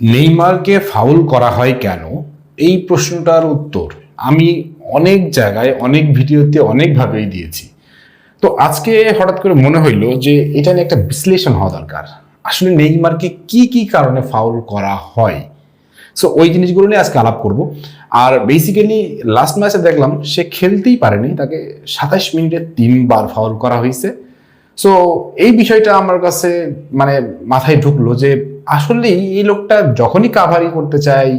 নেইমারকে foul করা হয় কেন? এই প্রশ্নটার উত্তর আমি অনেক জায়গায়, অনেক ভিডিওতে অনেকভাবেই দিয়েছি। তো আজকে হঠাৎ করে মনে হইল যে এটা নিয়ে একটা বিশ্লেষণ হওয়া দরকার। আসলে নেইমারকে কি কি কারণে ফাউল করা হয়? সো ওই জিনিসগুলো নিয়ে আজকে আলাপ করব। আর বেসিক্যালি লাস্ট ম্যাচে দেখলাম সে খেলতেই পারেনি। তাকে সাতাশ মিনিটে তিনবার ফাউল করা হয়েছে। সো এই বিষয়টা আমার কাছে মানে মাথায় ঢুকলো যে আসলেই এই লোকটা যখনই কাভারি করতে চাই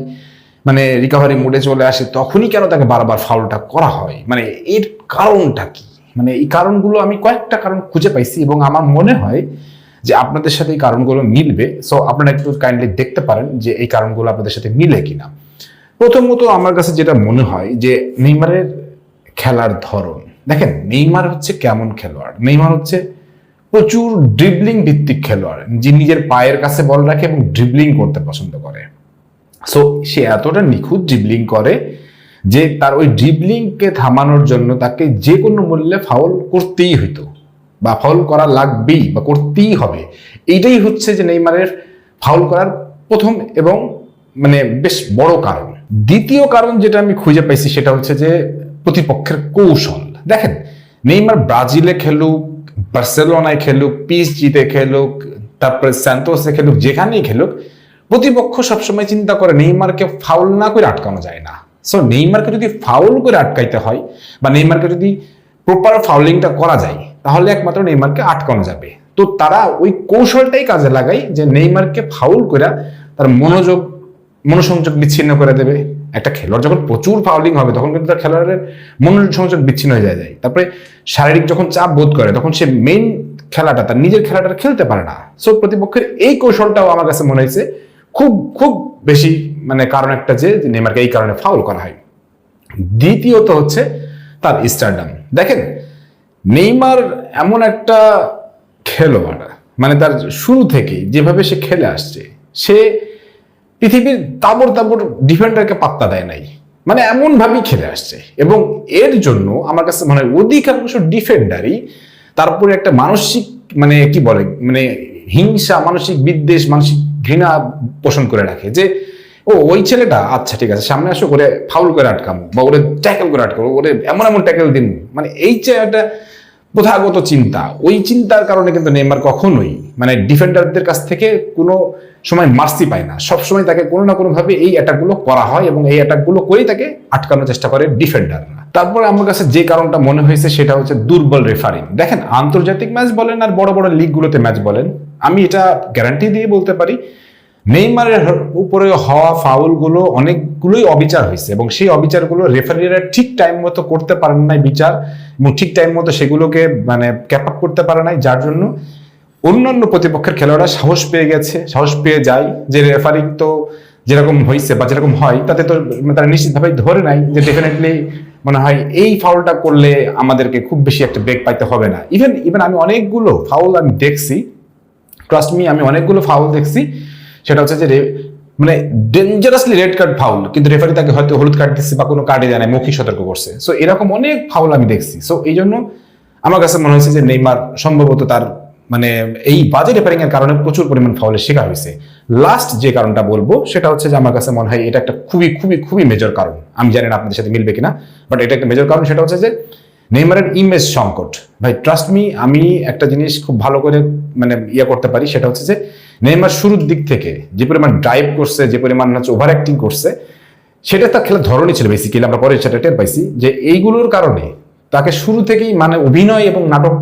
মানে রিকাভারি মোডে চলে আসে, তখনই কেন তাকে বারবার ফাউলটা করা হয়? মানে এর কারণটা কি? মানে এই কারণগুলো আমি কয়েকটা কারণ খুঁজে পাইছি এবং আমার মনে হয় যে আপনাদের সাথে এই কারণগুলো মিলবে। সো আপনারা একটু কাইন্ডলি দেখতে পারেন যে এই কারণগুলো আপনাদের সাথে মিলে কিনা। প্রথমত আমার কাছে যেটা মনে হয় যে নেইমারের খেলার ধরন। দেখেন, নেইমার হচ্ছে কেমন খেলোয়াড়? নেইমার হচ্ছে প্রচুর ড্রিবলিং ভিত্তিক খেলোয়াড়, যে নিজের পায়ের কাছে বল রাখে এবং ড্রিবলিং করতে পছন্দ করে। সো সে এতটা নিখুঁত ড্রিবলিং করে যে তার ওই ড্রিবলিংকে থামানোর জন্য তাকে যে কোনো মূল্যে ফাউল করতেই হইতো বা ফাউল করা লাগবেই বা করতেই হবে। এইটাই হচ্ছে যে নেইমারের ফাউল করার প্রথম এবং মানে বেশ বড় কারণ। দ্বিতীয় কারণ যেটা আমি খুঁজে পাইছি সেটা হচ্ছে যে প্রতিপক্ষের কৌশল। দেখেন, নেইমার ব্রাজিলে খেলুক বার্সেলোনায় খেলুক, পিএসজিতে খেলুক, তারপরে স্যান্টোসে খেলুক, যেখানেই খেলুক, প্রতিপক্ষ সবসময় চিন্তা করে নেইমারকে ফাউল না করে আটকানো যায় না। সো নেইমারকে যদি ফাউল করে আটকাইতে হয় বা নেইমারকে যদি প্রপার ফাউলিংটা করা যায়, তাহলে একমাত্র নেইমারকে আটকানো যাবে। তো তারা ওই কৌশলটাই কাজে লাগায় যে নেইমারকে ফাউল করে তার মনোযোগ, মনোসংযোগ বিচ্ছিন্ন করে দেবে। একটা খেলোয়াড় যখন প্রচুর ফাউলিং হবে, তখন কিন্তু তার খেলোয়াড়ের মনোযোগ মনোসংযোগ বিচ্ছিন্ন হয়ে যায় তারপরে শারীরিক যখন চাপ বোধ করে, তখন সে মেইন খেলাটা, তার নিজের খেলাটা খেলতে পারে না। সো প্রতিপক্ষের এই কৌশলটাও আমার কাছে মনে হয়েছে, খুব খুব বেশি মানে কারণ একটা যে নেইমারকে এই কারণে ফাউল করা হয়। দ্বিতীয়ত হচ্ছে তার স্টারডাম দেখেন, নেইমার এমন একটা খেলোয়াড় মানে তার শুরু থেকেই যেভাবে সে খেলে আসছে, সে পৃথিবীর তাবর তাবর ডিফেন্ডারকে পাত্তা দেয় নাই। মানে এমন ভাবেই খেলে আসছে। এবং এর জন্য আমার কাছে মনে অধিকাংশ ডিফেন্ডারই তারপরে একটা মানসিক মানে কি বলে মানে হিংসা, মানসিক বিদ্বেষ, মানসিক ঘৃণা পোষণ করে রাখে যে, ও, ওই ছেলেটা আচ্ছা ঠিক আছে, সামনে আসো করে ফাউল করে আটকামো বা ওরে ট্যাকেল করে আটকাবো ওরে এমন এমন ট্যাকেল দিন মানে এই যে একটা প্রথাগত চিন্তা। ওই চিন্তার কারণে কিন্তু নেইমার কখনোই মানে ডিফেন্ডারদের কাছ থেকে কোনো সময় মার্সি পায় না। সব সময় তাকে কোনো না কোনো ভাবে এই অ্যাটাকগুলো করা হয় এবং এই অ্যাটাকগুলো করেই তাকে আটকানোর চেষ্টা করে ডিফেন্ডাররা। তারপরে আমার কাছে যে কারণটা মনে হয়েছে সেটা হচ্ছে দুর্বল রেফারিং। দেখেন, আন্তর্জাতিক ম্যাচ বলেন আর বড় বড় লিগগুলোতে ম্যাচ বলেন, আমি এটা গ্যারান্টি দিয়ে বলতে পারি নেইমারের উপরে হওয়া ফাউলগুলো অনেকগুলোই অবিচার হয়েছে এবং সেই অবিচারগুলো রেফারিরা ঠিক টাইম মতো করতে পারেন নাই বিচার এবং ঠিক টাইম মতো সেগুলোকে মানে ক্যাপ আপ করতে পারে নাই, যার জন্য অন্যান্য প্রতিপক্ষের খেলোয়াড়রা সাহস পেয়ে গেছে, সাহস পেয়ে যায় যে রেফারিং তো যেরকম হয়েছে বা যেরকম হয়, তাতে তো তারা নিশ্চিতভাবে ধরে নাই যে ডেফিনেটলি মনে হয় এই ফাউলটা করলে আমাদেরকে খুব বেশি একটা ব্রেক পাইতে হবে না। ইভেন ইভেন আমি অনেকগুলো ফাউল আমি দেখছি ট্রাস্ট মি আমি অনেকগুলো ফাউল দেখছি। সেটা হচ্ছে যে মানে ডেঞ্জারাসলি রেড কার্ড ফাউল কিন্তু রেফারি তাকে হয়তো হলুদ কার্ড দিচ্ছে বা কোনো কার্ডে জানায় মৌখিক সতর্ক করছে। সো এরকম অনেক ফাউল আমি দেখছি। সো এই জন্য আমার কাছে মনে হয়েছে যে নেইমার সম্ভবত তার মানে এই বাজে রেফারিং এর কারণে প্রচুর পরিমাণ ফাউলের শিকার হয়েছে। লাস্ট যে কারণটা বলব, সেটা হচ্ছে যে আমার কাছে মনে হয় এটা একটা খুবই খুবই খুবই মেজর কারণ। আমি জানি না আপনাদের সাথে মিলবে কিনা বাট এটা একটা মেজর কারণ। সেটা হচ্ছে যে নেইমারের ইমেজ সংকট। ভাই ট্রাস্ট মি আমি একটা জিনিস খুব ভালো করে মানে ইয়ে করতে পারি, সেটা হচ্ছে যে, নেইমার শুরুর দিক থেকে যে পরিমাণ ড্রাইভ করছে, যে পরিমাণ হচ্ছে ওভার অ্যাক্টিং করছে, সেটা তার খেলার ধরনই ছিল বেসিক্যালি আমরা পরে সেটা টের পাইছি যে এইগুলোর কারণে তাকে শুরু থেকেই মানে অভিনয় এবং নাটক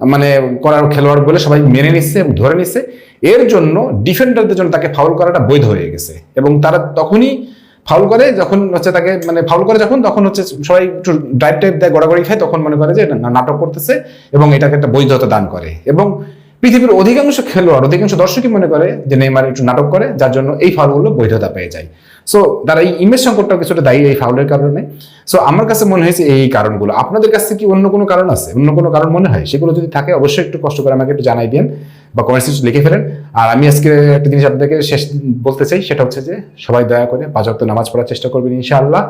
মানে করার খেলোয়াড় বলে সবাই মেনে নিচ্ছে এবং ধরে নিচ্ছে। এর জন্য ডিফেন্ডারদের জন্য তাকে ফাউল করাটা বৈধ হয়ে গেছে এবং তারা তখনই ফাউল করে যখন হচ্ছে তাকে মানে ফাউল করে যখন, তখন হচ্ছে সবাই একটু ড্রাইভ টাইপ দেয়, গড়াগড়ি খায়, তখন মনে করে যে নাটক করতেছে এবং এটাকে একটা বৈধতা দান করে। এবং পৃথিবীর অধিকাংশ খেলোয়াড়, অধিকাংশ দর্শকই মনে করে যে নেইমার একটু নাটক করে, যার জন্য এই ফাউলগুলো বৈধতা পেয়ে যায়। সো তারা এই ইমেজ সংকটটাও কিছুটা দায়ী এই ফাউলের কারণে। সো আমার কাছে মনে হয়েছে এই কারণগুলো। আপনাদের কাছে কি অন্য কোনো কারণ আছে? অন্য কোনো কারণ মনে হয়? সেগুলো যদি থাকে, অবশ্যই একটু কষ্ট করে আমাকে একটু জানাই দিন বা কমেন্টস লিখে ফেলেন। আর আমি আজকে একটা জিনিস আপনাদেরকে শেষ বলতে চাই, সেটা হচ্ছে যে সবাই দয়া করে পাঁচ ওয়াক্ত নামাজ পড়ার চেষ্টা করবেন ইনশাআল্লাহ।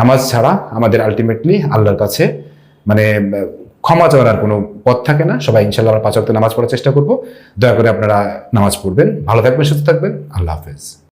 নামাজ ছাড়া আমাদের আলটিমেটলি আল্লাহর কাছে মানে ক্ষমা চাওয়ার কোনো পথ থাকে না। সবাই ইনশাআল্লাহ পাঁচ ওয়াক্ত নামাজ পড়ার চেষ্টা করব। দয়া করে আপনারা নামাজ পড়বেন। ভালো থাকবেন, সুস্থ থাকবেন। আল্লাহ হাফেজ।